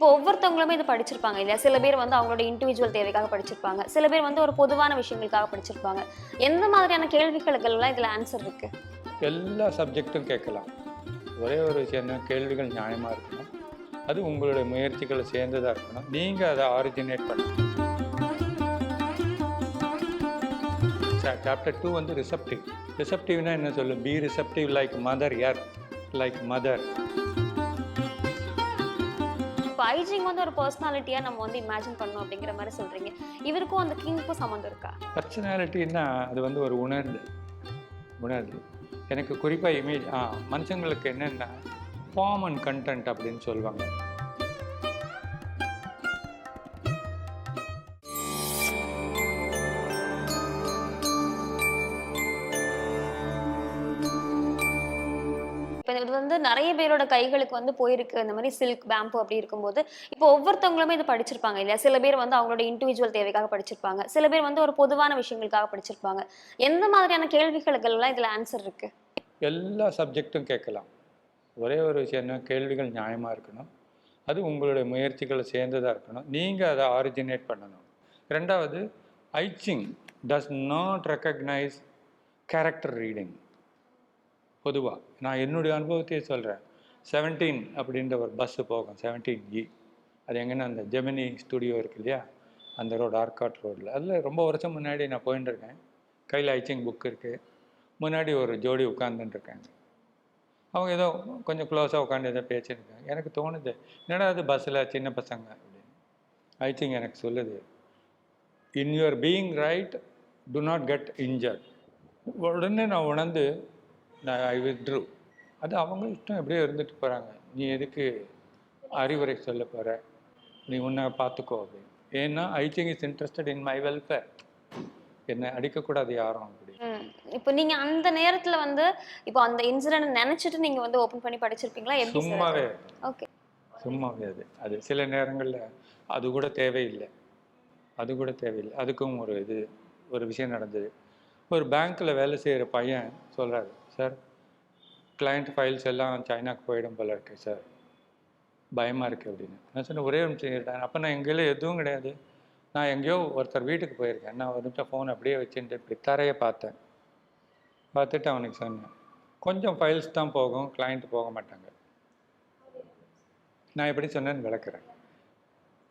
இப்போ ஒவ்வொருத்தவங்களுமே இது படிச்சிருப்பாங்க இல்லையா? சில பேர் வந்து அவங்களோட இண்டிவிஜுவல் தேவைக்காக படிச்சிருப்பாங்க. சில பேர் வந்து ஒரு பொதுவான விஷயங்களுக்காக படிச்சிருப்பாங்க. எந்த மாதிரியான கேள்விகளுக்கெல்லாம் இதில் ஆன்சர் இருக்கு? எல்லா சப்ஜெக்ட்டும் கேட்கலாம். ஒரே ஒரு விஷயம் என்ன கேள்விகள் நியாயமாக இருக்கணும். அது உங்களுடைய முயற்சிகளை சேர்ந்ததாக இருக்கணும். நீங்கள் அதை ஆரிஜினேட் பண்ணணும். சாப்டர் டூ வந்து ரிசப்டிவ் ரிசப்டிவ்னா என்ன சொல்லு? Be receptive like mother earth like mother இப்போ வந்து ஒரு பர்சனாலிட்டியா நம்ம வந்து இமேஜின் பண்ணணும் அப்படிங்கிற மாதிரி சொல்றீங்க. இவருக்கும் அந்த கிங்க்கும் சம்மந்தம் இருக்கா? பர்சனாலிட்டின்னா அது வந்து ஒரு உணர்வு. உணர்வு. எனக்கு குறிப்பாக இமேஜ் ஆ மனுஷங்களுக்கு என்னென்னா ஃபார்ம் அண்ட் கண்டென்ட் அப்படின்னு சொல்லுவாங்க. இது வந்து நிறைய பேரோட கைகளுக்கு வந்து போயிருக்கு. இந்த மாதிரி சில்க் பேம்பு அப்படி இருக்கும்போது இப்போ ஒவ்வொருத்தவங்களுமே இது படிச்சிருப்பாங்க இல்லையா? சில பேர் வந்து அவங்களோட இண்டிவிஜுவல் தேவைக்காக படிச்சிருப்பாங்க. சில பேர் வந்து ஒரு பொதுவான விஷயங்களுக்காக படிச்சிருப்பாங்க. எந்த மாதிரியான கேள்விகளுக்கெல்லாம் இதில் ஆன்சர் இருக்கு? எல்லா சப்ஜெக்ட்டும் கேட்கலாம். ஒரே ஒரு விஷயம் என்ன கேள்விகள் நியாயமாக இருக்கணும். அது உங்களுடைய முயற்சிகளை சேர்ந்ததாக இருக்கணும். நீங்கள் அதை ஆரிஜினேட் பண்ணணும். ரெண்டாவது I Ching does not recognise character reading பொதுவாக நான் என்னுடைய அனுபவத்தையே சொல்கிறேன் செவன்டீன் அப்படின்ற ஒரு பஸ்ஸு போகும் செவன்டீன் இ e. அது எங்கன்னா அந்த ஜெமினி ஸ்டுடியோ இருக்கு இல்லையா? அந்த ரோடு ஆர்காட் ரோட்டில் அதில் ரொம்ப வருஷம் முன்னாடி நான் போயின்னு கையில் ஐச்சிங் புக் இருக்குது முன்னாடி ஒரு ஜோடி உட்காந்துட்டுருக்காங்க அவங்க ஏதோ கொஞ்சம் க்ளோஸாக உட்காந்து ஏதோ பேசியிருக்காங்க எனக்கு தோணுது என்னடா அது பஸ்ஸில் சின்ன பசங்க அப்படின்னு. ஐ திங்க் எனக்கு சொல்லுது in your being right to not get injured உடனே நான் உணர்ந்து நான் ஐ வித்ட்ரூ அது அவங்க இஷ்டம் எப்படியோ இருந்துட்டு போகிறாங்க நீ எதுக்கு அறிவுரை சொல்ல போகிற நீ உன்னை பார்த்துக்கோ அப்படின்னு. ஏன்னா I think is interested in my welfare என்னை அடிக்கக்கூடாது யாரும் அப்படி. இப்போ நீங்க அந்த நேரத்துல வந்து இப்போ அந்த இன்சிடென்ட் நினைச்சிட்டு நீங்க வந்து ஓபன் பண்ணி படிச்சிருப்பீங்களா? சும்மாவே. ஓகே சும்மாவே அது. அது சில நேரங்களில் அது கூட தேவையில்லை. அது கூட தேவையில்லை. அதுக்கும் ஒரு இது ஒரு விஷயம் நடந்தது. ஒரு பேங்க்கில் வேலை செய்கிற பையன் சொல்கிறாரு சார். கிளைண்ட் ஃபைல்ஸ் எல்லாம் சைனாக்கு போயிடும் போல இருக்கு சார் பயமாக இருக்குது அப்படின்னு. நான் சொன்னேன் ஒரே ஒரு நிமிஷம் அப்போ நான் எங்கேயும் எதுவும் கிடையாது. நான் எங்கேயோ ஒருத்தர் வீட்டுக்கு போயிருக்கேன். நான் ஒரு நிமிஷம் ஃபோன் அப்படியே வச்சுட்டு இப்படி தரையை பார்த்தேன். பார்த்துட்டு அவனுக்கு சொன்னேன் கொஞ்சம் ஃபைல்ஸ் தான் போகும் கிளைண்ட் போக மாட்டாங்க. நான் எப்படி சொன்னேன்னு விளக்குறேன்.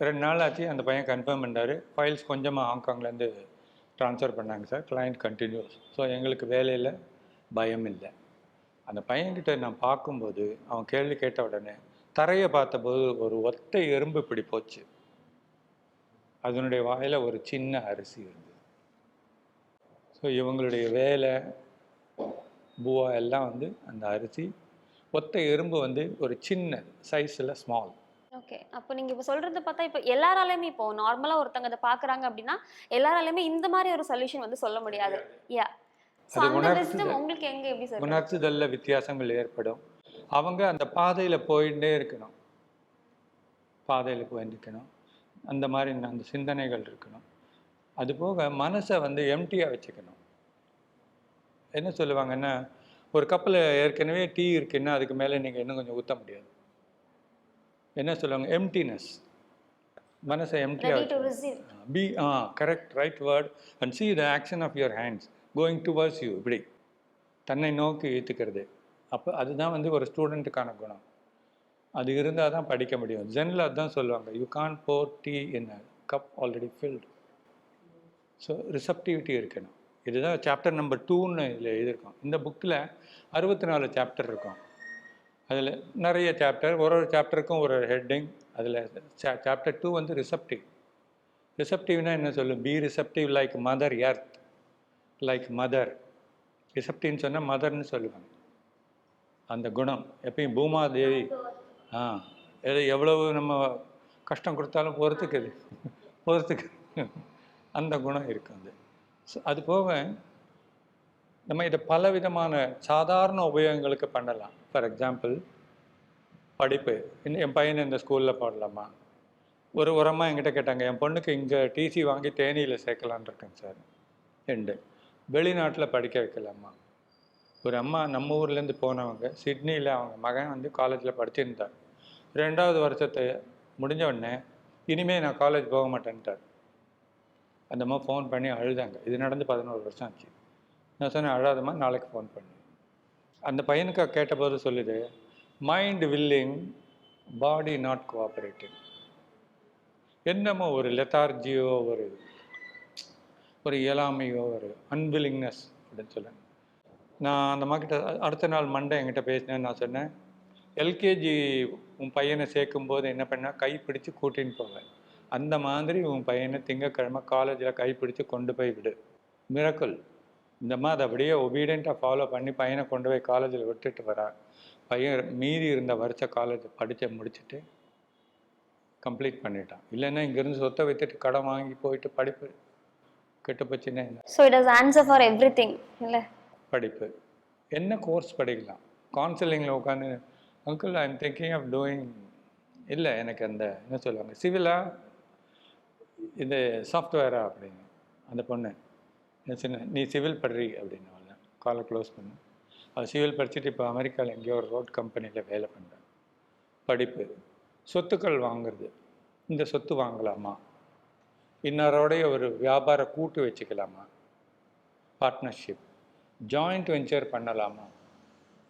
ரெண்டு நாள் ஆச்சு அந்த பையன் கன்ஃபார்ம் பண்ணார். ஃபைல்ஸ் கொஞ்சமாக ஹாங்காங்லேருந்து ட்ரான்ஸ்ஃபர் பண்ணாங்க சார் கிளைண்ட் கண்டினியூஸ் ஸோ எங்களுக்கு வேலையில் பயம் இல்லை அந்த பையன்கிட்ட நான் பார்க்கும்போது அவன் கேள்வி கேட்ட உடனே தரையை பார்த்தபோது ஒரு ஒத்தை எறும்பு இப்படி போச்சு. அதனுடைய வாயில் ஒரு சின்ன அரிசி இருந்தது. ஸோ இவங்களுடைய வேலை பூவா எல்லாம் வந்து அந்த அரிசி ஒத்த எறும்பு வந்து ஒரு சின்ன சைஸில் ஸ்மால் ஓகே அப்போ நீங்க இப்போ சொல்றத பார்த்தா இப்போ எல்லாராலையுமே இப்போ நார்மலா ஒருத்தங்க அதை பாக்குறாங்க அப்படின்னா எல்லாராலையுமே இந்த மாதிரி ஒரு சொல்யூஷன் வந்து சொல்ல முடியாது. யா அது உணர்த்துதலில் வித்தியாசங்கள் ஏற்படும். அவங்க அந்த பாதையில் போயிட்டே இருக்கணும். பாதையில் போயிருக்கணும் அந்த மாதிரி அந்த சிந்தனைகள் இருக்கணும். அது போக மனசை வந்து எம்டியாக வச்சுக்கணும். என்ன சொல்லுவாங்கன்னா ஒரு கப்பில் ஏற்கனவே டீ இருக்குன்னா அதுக்கு மேலே நீங்கள் இன்னும் கொஞ்சம் ஊற்ற முடியாது. என்ன சொல்லுவாங்க? எம்டினஸ் மனசை எம்டியாக receive be a correct right word and see the action of your hands going towards you இப்படி தன்னை நோக்கி ஏற்றுக்கிறது அப்போ அதுதான் வந்து ஒரு ஸ்டூடெண்ட்டுக்கான குணம். அது இருந்தால் தான் படிக்க முடியும். ஜென்னில் அதுதான் சொல்லுவாங்க. You can pour tea in cup already filled so receptivity இருக்கணும். இதுதான் சாப்டர் நம்பர் டூன்னு இதில் எழுதியிருக்கோம். இந்த புக்கில் அறுபத்தி நாலு சாப்டர் இருக்கும். அதில் நிறைய சாப்டர் ஒரு ஒரு சாப்டருக்கும் ஒரு ஹெட்டிங் அதில் சாப்டர் டூ வந்து ரிசப்டிவ் ரிசப்டிவ்னால் என்ன சொல்லும்? Be receptive like mother earth like mother ரிசப்டின்னு சொன்னால் மதர்னு சொல்லுவாங்க. அந்த குணம். எப்பயும் பூமா தேவி. ஆ எது எவ்வளவு நம்ம கஷ்டம் கொடுத்தாலும் பொறுத்துக்குது பொறுத்துக்கு அந்த குணம் இருக்குது அது. ஸோ அது போக நம்ம இதை பல விதமான சாதாரண உபயோகங்களுக்கு பண்ணலாம். ஃபார் எக்ஸாம்பிள் படிப்பு. இன்னும் என் பையனை இந்த ஸ்கூலில் போடலாமா? ஒரு உரமாக என்கிட்ட கேட்டாங்க என் பொண்ணுக்கு இங்கே டிசி வாங்கி தேனியில் சேர்க்கலான் இருக்கேன் சார். ரெண்டு. வெளிநாட்டில் படிக்க வைக்கலாமா ஒரு அம்மா நம்ம ஊர்லேருந்து போனவங்க சிட்னியில் அவங்க மகன் வந்து காலேஜில் படிச்சிருந்தார். ரெண்டாவது வருஷத்தை முடிஞ்ச உடனே இனிமேல் நான் காலேஜ் போக மாட்டேன்ட்டார். அந்த அம்மா ஃபோன் பண்ணி அழுதாங்க. இது நடந்து பதினோரு வருஷம் ஆச்சு. நான் சொன்னேன் அழாதம்மா நாளைக்கு ஃபோன் பண்ணு. அந்த பையனுக்கு கேட்டபோது சொல்லுது mind willing body not cooperating என்னமோ ஒரு லெத்தார்ஜியோ ஒரு ஒரு இயலாமையோ ஒரு அன்வில்லிங்னஸ் அப்படின்னு சொல்லுங்க. நான் அந்த அம்மாக்கிட்ட அடுத்த நாள் மண்டே என்கிட்ட பேசினேன் நான் சொன்னேன். எல்கேஜி உன் பையனை சேர்க்கும்போது என்ன பண்ணால் கைப்பிடிச்சு கூட்டின்னு போவேன் அந்த மாதிரி உன் பையனை திங்கக்கிழமை காலேஜில் கைப்பிடிச்சு கொண்டு போய் விடு. மிரக்கல் இந்த மாதிரி அதை அப்படியே ஒபீடியண்ட்டாக ஃபாலோ பண்ணி பையனை கொண்டு போய் காலேஜில் விட்டுட்டு வரா. பையன் மீதி இருந்த வருஷ காலேஜ் படித்து முடிச்சுட்டு கம்ப்ளீட் பண்ணிட்டான். இல்லைன்னா இங்கேருந்து சொத்தை வித்துட்டு கடன் வாங்கி போயிட்டு படிப்பு கெட்டு போச்சுன்னா என்ன? So it is answer for everything இல்லை? படிப்பு. என்ன கோர்ஸ் படிக்கலாம்? கவுன்சிலிங்கில் உட்காந்து uncle I am thinking of doing இல்லை எனக்கு அந்த என்ன சொல்லுவாங்க சிவிலா இது சாஃப்ட்வேரா அப்படின்னு. அந்த பொண்ணு நான் சொன்னேன் நீ சிவில் படுறி அப்படின்னு அவள் காலை க்ளோஸ் பண்ணு. அவள் சிவில் படிச்சுட்டு இப்போ அமெரிக்காவில் எங்கேயோ ஒரு ரோட் கம்பெனியில் வேலை பண்ணுறேன் படிப்பு. சொத்துக்கள் வாங்குறது. இந்த சொத்து வாங்கலாமா? இன்னரோடைய ஒரு வியாபார கூட்டு வச்சுக்கலாமா? பார்ட்னர்ஷிப் ஜாயிண்ட் வெஞ்சர் பண்ணலாமா?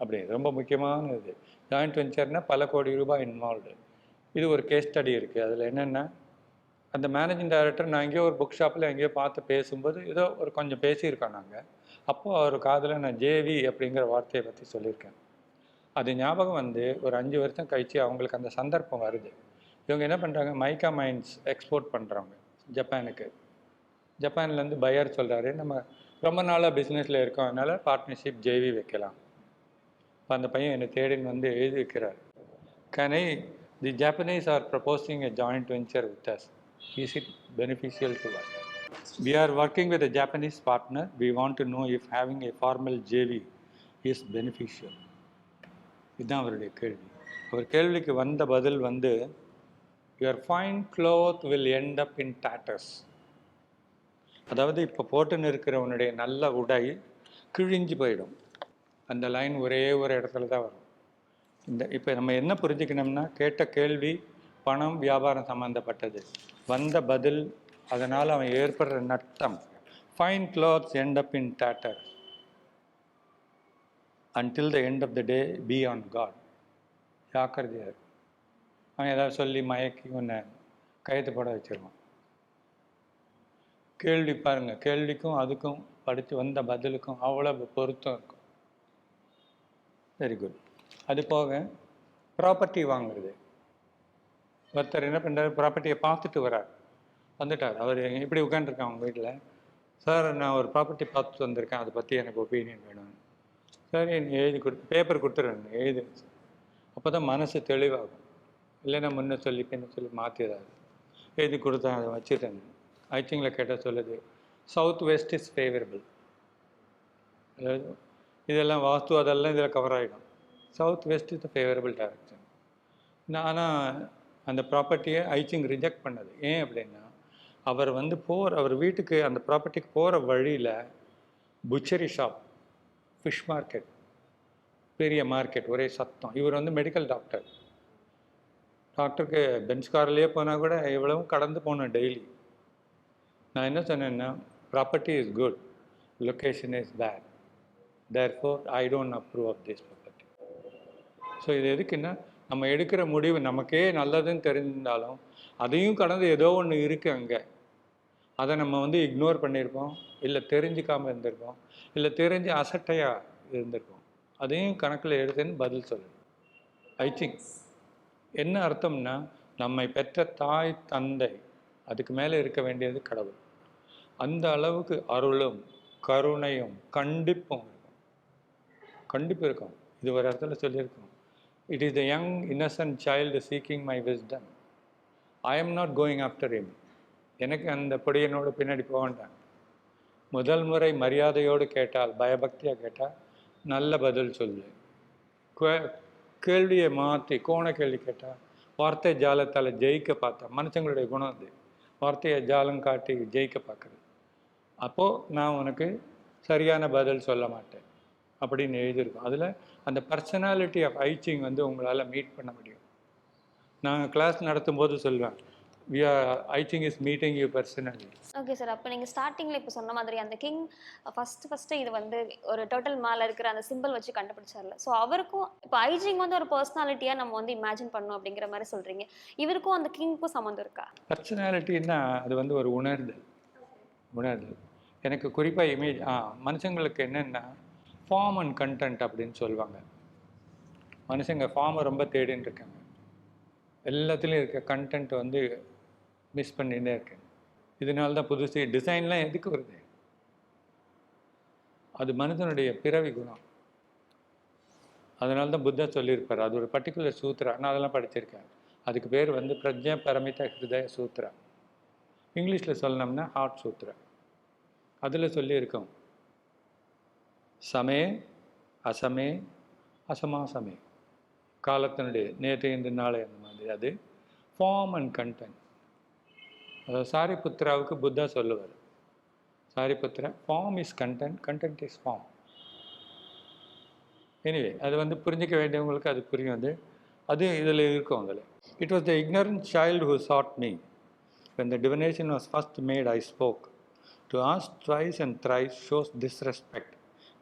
அப்படி ரொம்ப முக்கியமான இது ஜாயிண்ட் வெஞ்சர்னால் பல கோடி ரூபாய் இன்வால்வ்டு இது ஒரு கேஸ் ஸ்டடி இருக்குது அதில் என்னென்னா அந்த மேனேஜிங் டைரக்டர் நான் எங்கேயோ ஒரு புக் ஷாப்பில் எங்கேயோ பார்த்து பேசும்போது ஏதோ ஒரு கொஞ்சம் பேசியிருக்கோம் நாங்கள் அப்போது அவர் காதில் நான் ஜேவி அப்படிங்கிற வார்த்தையை பற்றி சொல்லியிருக்கேன். அது ஞாபகம் வந்து ஒரு அஞ்சு வருஷம் கழித்து அவங்களுக்கு அந்த சந்தர்ப்பம் வருது. இவங்க என்ன பண்ணுறாங்க மைக்கா மைன்ஸ் எக்ஸ்போர்ட் பண்ணுறவங்க ஜப்பானுக்கு. ஜப்பான்லேருந்து பையர் சொல்கிறாரு நம்ம ரொம்ப நாளாக பிஸ்னஸில் இருக்கோம் அதனால் பார்ட்னர்ஷிப் ஜேவி வைக்கலாம். இப்போ அந்த பையன் என்னை தேடின்னு வந்து எழுதி வைக்கிறார் கனை the Japanese are proposing a joint venture with us is it beneficial to us we are working with a Japanese partner. We want to know if having a formal JV is beneficial. இதுதான் அவருடைய கேள்வி. அவர் கேள்விக்கு வந்த பதில் வந்து your fine cloth will end up in tatters அதாவது இப்போ போட்டுன்னு இருக்கிறவனுடைய நல்ல உடை கிழிஞ்சு போயிடும். அந்த லைன் ஒரே ஒரு இடத்துல தான் வரும். இந்த இப்போ நம்ம என்ன புரிஞ்சுக்கணும்னா கேட்ட கேள்வி பணம் வியாபாரம் சம்மந்தப்பட்டது வந்த பதில் அதனால் அவன் ஏற்படுற நட்டம். Fine clothes end up in tatter until the end of the day be on guard ஜாக்கிரதையார் அவன் ஏதாவது சொல்லி மயக்கி உன்னை கையத்து போட வச்சிருவான். கேள்வி பாருங்கள் கேள்விக்கும் அதுக்கும் படித்து வந்த பதிலுக்கும் அவ்வளோ பொருத்தம் இருக்கும். வெரி குட் அது போக ப்ராப்பர்ட்டி வாங்குறது. ஒருத்தர் என்ன பண்ணுறாரு ப்ராப்பர்ட்டியை பார்த்துட்டு வரார் வந்துட்டார். அவர் இப்படி உட்காந்துருக்கேன் அவங்க வீட்டில் சார் நான் ஒரு ப்ராப்பர்ட்டி பார்த்துட்டு வந்திருக்கேன். அதை பற்றி எனக்கு ஒப்பீனியன் வேணும். சரி எழுதி கொடு பேப்பர் கொடுத்துறேன் எழுதி. அப்போ தான் மனசு தெளிவாகும். இல்லைன்னா முன்ன சொல்லி சொல்லி மாற்றிடாது எழுதி கொடுத்தா அதை வச்சுட்டேன். ஐச்சிங்கில் கேட்டால் சொல்லுது சவுத் வெஸ்ட் இஸ் ஃபேவரபிள் அதாவது இதெல்லாம் வாஸ்து அதெல்லாம் இதில் கவர் ஆகிடும். South west is the favourable direction ஆனால் அந்த ப்ராப்பர்ட்டியை ஐச்சிங் ரிஜெக்ட் பண்ணது. ஏன் அப்படின்னா அவர் வந்து போகிற அவர் வீட்டுக்கு அந்த ப்ராப்பர்ட்டிக்கு போகிற வழியில் புச்சரி ஷாப் ஃபிஷ் மார்க்கெட் பெரிய மார்க்கெட் ஒரே சத்தம். இவர் வந்து மெடிக்கல் டாக்டர் டாக்டருக்கு பெஞ்ச் கார்லேயே போனால் கூட இவ்வளவும் கடந்து போகணும் டெய்லி நான் என்ன சொன்னேன்னா property is good location is bad therefore I don't approve of this property so இது எதுக்குன்னா நம்ம எடுக்கிற முடிவு நமக்கே நல்லதுன்னு தெரிஞ்சிருந்தாலும் அதையும் கடந்து ஏதோ ஒன்று இருக்குது அங்கே. அதை நம்ம வந்து இக்னோர் பண்ணியிருப்போம் இல்லை தெரிஞ்சுக்காமல் இருந்திருப்போம் இல்லை தெரிஞ்சு அசட்டையாக இருந்திருக்கோம் அதையும் கணக்கில் எடுத்துன்னு பதில் சொல்லணும். ஐ திங்க் என்ன அர்த்தம்னா நம்மை பெற்ற தாய் தந்தை அதுக்கு மேலே இருக்க வேண்டியது கடவுள். அந்த அளவுக்கு அருளும் கருணையும் கண்டிப்பும் இருக்கும். கண்டிப்பு இருக்கும். இது ஒரு இடத்துல சொல்லியிருக்கோம். It is the young innocent child seeking my wisdom I am not going after him எனக்கு அந்த பொடியனோட பின்னாடி போக வேண்டாம். முதல் முறை மரியாதையோடு கேட்டால் பயபக்தியாக கேட்டால் நல்ல பதில் சொல்லு. கேள்வியை மாற்றி கோண கேள்வி கேட்டால் வார்த்தை ஜாலத்தால் ஜெயிக்க பார்த்தா மனுஷங்களுடைய குணம் அது. வார்த்தையை ஜாலம் காட்டி ஜெயிக்க பார்க்குறது. அப்போது நான் உனக்கு சரியான பதில் சொல்ல மாட்டேன் அப்படின்னு எழுதியிருக்கோம். அதில் அந்த பர்சனாலிட்டி ஆஃப் ஐச்சிங் வந்து உங்களால் மீட் பண்ண முடியும். நாங்கள் கிளாஸ் நடத்தும் போது சொல்லுவேன் we are I think is meeting you personally okay sir அப்போ நீங்கள் ஸ்டார்டிங்கில் இப்போ சொன்ன மாதிரி அந்த கிங் ஃபர்ஸ்ட் ஃபர்ஸ்ட் இது வந்து ஒரு டோட்டல் மேலே இருக்கிற அந்த சிம்பிள் வச்சு கண்டுபிடிச்சார்ல. ஸோ அவருக்கும் இப்போ ஐஜிங் வந்து ஒரு பர்சனாலிட்டியாக நம்ம வந்து இமேஜின் பண்ணணும் அப்படிங்கிற மாதிரி சொல்கிறீங்க இவருக்கும் அந்த கிங்க்கும் சம்மந்தம் இருக்கா? பர்சனாலிட்டின்னா அது வந்து ஒரு உணர்தல் உணர்தல் எனக்கு குறிப்பாக இமேஜ் ஆ மனுஷங்களுக்கு என்னென்னா ஃபார்ம் அண்ட் கண்டென்ட் அப்படின்னு சொல்லுவாங்க. மனுஷங்க ஃபார்மை ரொம்ப தேடின்னு இருக்காங்க. எல்லாத்துலேயும் இருக்க கண்டென்ட் வந்து மிஸ் பண்ணிகிட்டே இருக்கேன். இதனால தான் புதுசு. டிசைன்லாம் எதுக்கு வருது? அது மனிதனுடைய பிறவி குணம். அதனால தான் புத்தா சொல்லியிருப்பார். அது ஒரு பர்டிகுலர் சூத்ரா. நான் அதெல்லாம் படிச்சிருக்கேன். அதுக்கு பேர் வந்து பிரஜா பரமித ஹிருதய சூத்ரா. இங்கிலீஷில் சொல்லணும்னா ஹார்ட் சூத்ரா. அதில் சொல்லியிருக்கோம். சமே அசமே அசமாசமே. காலத்தினுடைய நேற்று இன்று நாளை அந்த மாதிரி. அது ஃபார்ம் அண்ட் கண்டென்ட் அதாவது சாரிபுத்திராவுக்கு புத்தா சொல்லுவார் Sariputra form is content content is form anyway அது வந்து புரிஞ்சிக்க வேண்டியவங்களுக்கு அது புரியும் அது அது இதில் இருக்கும் அதில் it was the ignorant child who sought me when the divination was first made I spoke to ask thrice and thrice shows disrespect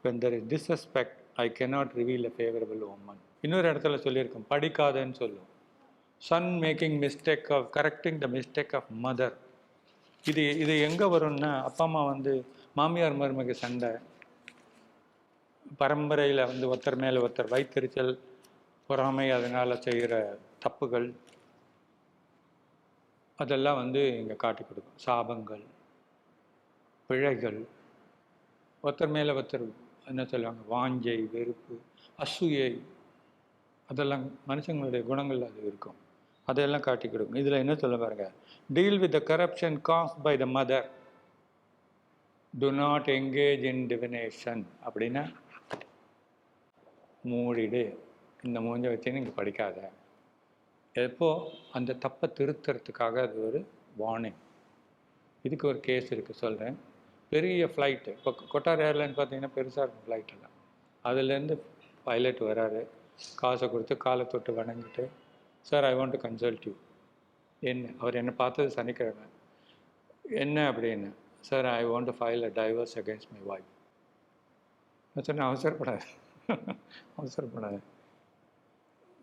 when there is disrespect I cannot reveal a favourable omen இன்னொரு இடத்துல சொல்லியிருக்கோம் படிக்காதேன்னு சொல்லும் son making mistake of correcting the mistake of mother இது இது எங்கே வரும்னா அப்பா அம்மா வந்து மாமியார் மருமக சண்டை. பரம்பரையில் வந்து ஒருத்தர் மேலே ஒருத்தர் வைத்தறிச்சல் பொறாமை அதனால் செய்கிற தப்புகள் அதெல்லாம் வந்து இங்கே காட்டி கொடுக்கும். சாபங்கள் பிழைகள். ஒருத்தர் மேலே ஒருத்தர் என்ன சொல்லுவாங்க வாஞ்சை வெறுப்பு அசூயை அதெல்லாம் மனுஷங்களுடைய குணங்கள் அது இருக்கும். அதையெல்லாம் காட்டி கொடுக்கும். இதில் என்ன சொல்ல பாருங்க? Deal with the corruption cause by the mother to not engage in divination அப்படின்னா மூடிடு. இந்த மூஞ்ச வச்சு நீங்கள் படிக்காத. எப்போ? அந்த தப்பை திருத்துறதுக்காக அது ஒரு வார்னிங் இதுக்கு ஒரு கேஸ் இருக்குது சொல்கிறேன் பெரிய ஃப்ளைட்டு இப்போ கொட்டார் ஏர்லைன் பார்த்தீங்கன்னா பெருசாக இருக்கும் ஃப்ளைட்டெல்லாம் அதுலேருந்து பைலட் வராரு. காசை கொடுத்து காலை தொட்டு வணங்கிட்டு sir I want to consult you என்ன? அவர் என்னை பார்த்தது சனிக்கிழமை. என்ன அப்படின்னு? Sir I want to file a divorce against my wife நான் சொன்னேன் அவசரப்படாது. அவசரப்படாது.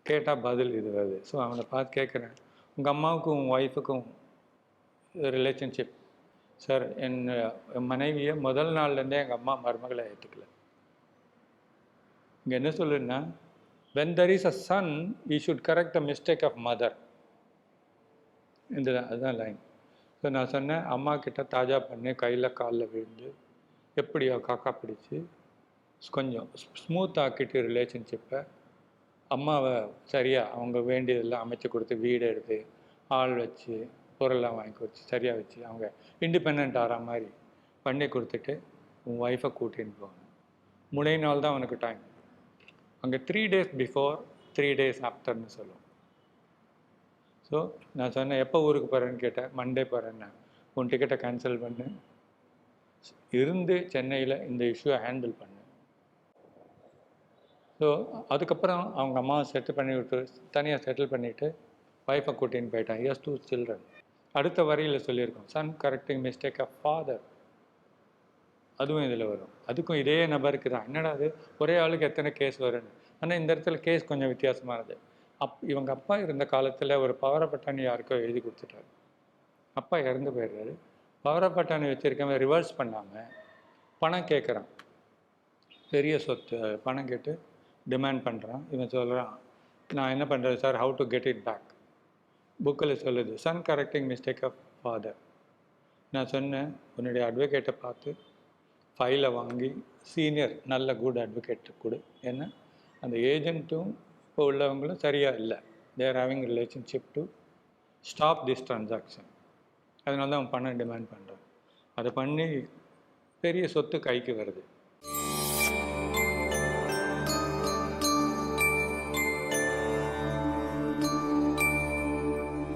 கேட்டால் பதில் இது வருது ஸோ அவனை பார்த்து கேட்குறேன். உங்கள் அம்மாவுக்கும் உன் ஒய்ஃபுக்கும் ரிலேஷன்ஷிப் சார் என் என் மனைவியை முதல் நாள்லேருந்தே எங்கள் அம்மா மருமகளை ஏற்றுக்கல இங்கே என்ன சொல்லுன்னா when there is a son we should correct the mistake of mother இந்த அதுதான் லைன் ஸோ நான் சொன்னேன் அம்மா கிட்ட தாஜா பண்ணி கையில் காலில் விழுந்து எப்படியோ காக்கா பிடிச்சி கொஞ்சம் ஸ்மூத் ஆக்கிட்டு ரிலேஷன்ஷிப்பை அம்மாவை சரியாக அவங்க வேண்டியதெல்லாம் அமைச்சு கொடுத்து வீடு எடுத்து ஆள் வச்சு பொருள்லாம் வாங்கி வச்சு சரியாக வச்சு அவங்க இண்டிபெண்ட் ஆகிற மாதிரி பண்ணி கொடுத்துட்டு உன் ஒய்ஃபை கூட்டின்னு போகணும். முனை நாள் தான் அவனுக்கு டைம் அங்கே three days before three days after சொல்லுவோம். ஸோ நான் சொன்னேன் எப்போ ஊருக்கு போகிறேன்னு கேட்டேன் மண்டே போகிறேன்னு உன் டிக்கெட்டை கேன்சல் பண்ணு. இருந்து சென்னையில் இந்த இஷ்யூவை ஹேண்டில் பண்ணு. ஸோ அதுக்கப்புறம் அவங்க அம்மாவை செட்டில் பண்ணி விட்டு தனியாக செட்டில் பண்ணிவிட்டு ஒய்ஃபை கூட்டின்னு போயிட்டான். எஸ் டூ சில்ட்ரன் அடுத்த வரியில் சொல்லியிருக்கோம் son correcting mistake of father அதுவும் இதில் வரும். அதுக்கும் இதே நபருக்கு தான். என்னடா அது ஒரே ஆளுக்கு எத்தனை கேஸ் வரும்னு. ஆனால் இந்த இடத்துல கேஸ் கொஞ்சம் வித்தியாசமானது. அப் இவங்க அப்பா இருந்த காலத்தில் ஒரு பவரப்பட்டாணி யாருக்கோ எழுதி கொடுத்துட்டாரு. அப்பா இறந்து போயிடுறாரு. பவரப்பட்டாணி வச்சுருக்கவன் ரிவர்ஸ் பண்ணாமல் பணம் கேட்குறான் பெரிய சொத்து பணம் கேட்டு டிமாண்ட் பண்ணுறான் இவன் சொல்கிறான் நான் என்ன பண்ணுறது sir how to get it back புக்கில் சொல்லுது son correcting mistake of father நான் சொன்னேன் உன்னுடைய அட்வொகேட்டை பார்த்து ஃபைலை வாங்கி சீனியர் நல்ல குட் அட்வொகேட்டு கொடு. ஏன்னா அந்த ஏஜென்ட்டும் இப்போ உள்ளவங்களும் சரியாக இல்லை. There having relationship to stop this transaction அதனால தான் அவன் பணம் டிமாண்ட் பண்ணுறான் அதை பண்ணி பெரிய சொத்து கைக்கு வருது.